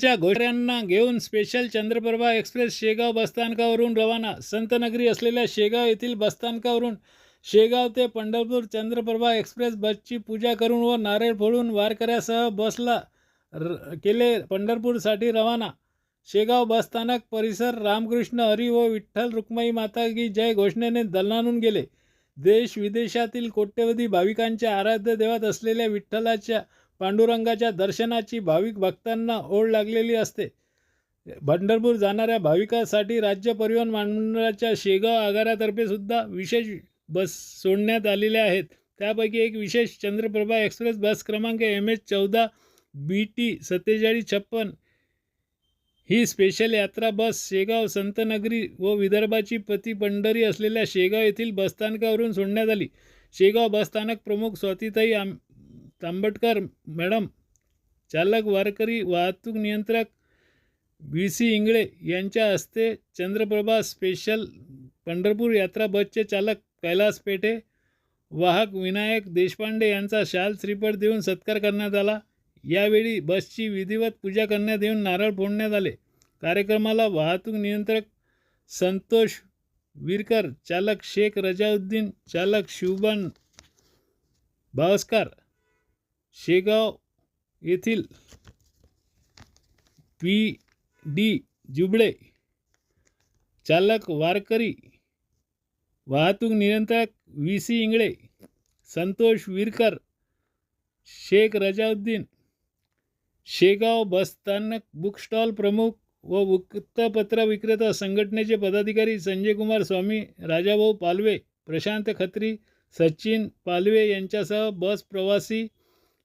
च्या घोड्यांना घेऊन स्पेशल चंद्रप्रभा एक्सप्रेस शेगाव बसस्थानकावरून रवाना. संतनगरी असलेल्या शेगाव येथील बसस्थानकावरून शेगाव ते पंढरपूर चंद्रप्रभा एक्सप्रेस बसची पूजा करून व नारळ फोडून वारकऱ्यासह बसला र केले पंढरपूरसाठी रवाना. शेगाव बसस्थानक परिसर रामकृष्ण हरी व विठ्ठल रुक्माई माता की जय घोषणेने दलनानून गेले. देश विदेशातील कोट्यवधी भाविकांच्या आराध्य देवात असलेल्या विठ्ठलाच्या पांडुरंगाच्या दर्शनाची भाविक भक्तांना ओढ लागलेली असते. पंढरपूर जाणाऱ्या भाविकांसाठी राज्य परिवहन मंडळाच्या शेगाव आगारातर्फे सुद्धा विशेष बस सोडण्यात आलेल्या आहेत. त्यापैकी एक विशेष चंद्रप्रभा एक्सप्रेस बस क्रमांक एम एच चौदा बी टी सत्तेचाळीस छप्पन. ही स्पेशल यात्रा बस शेगाव संतनगरी व विदर्भाची पती पंढरी असलेल्या शेगाव येथील बसस्थानकावरून सोडण्यात आली. शेगाव बसस्थानक प्रमुख स्वातीताई आम तांबटकर मॅडम चालक वारकरी वाहतूक नियंत्रक बी सी. इंगळे यांच्या हस्ते चंद्रप्रभा स्पेशल पंढरपूर यात्रा बसचे चालक कैलास पेठे वाहक विनायक देशपांडे यांचा शाल श्रीपट देऊन सत्कार करण्यात आला. यावेळी बसची विधिवत पूजा करण्यात येऊन नारळ फोडण्यात आले. कार्यक्रमाला वाहतूक नियंत्रक संतोष विरकर चालक शेख रजाउद्दीन चालक शिवबन भावस्कार शेगाव येथील पी डी जुबळे चालक वारकरी वाहतूक नियंत्रक व्ही सी इंगळे संतोष विरकर शेख रजाउद्दीन शेगाव बसस्थानक बुक स्टॉल प्रमुख व वृत्तपत्र विक्रेता संघटनेचे पदाधिकारी संजय कुमार स्वामी राजाभाऊ पालवे प्रशांत खत्री सचिन पालवे यांच्यासह बस प्रवासी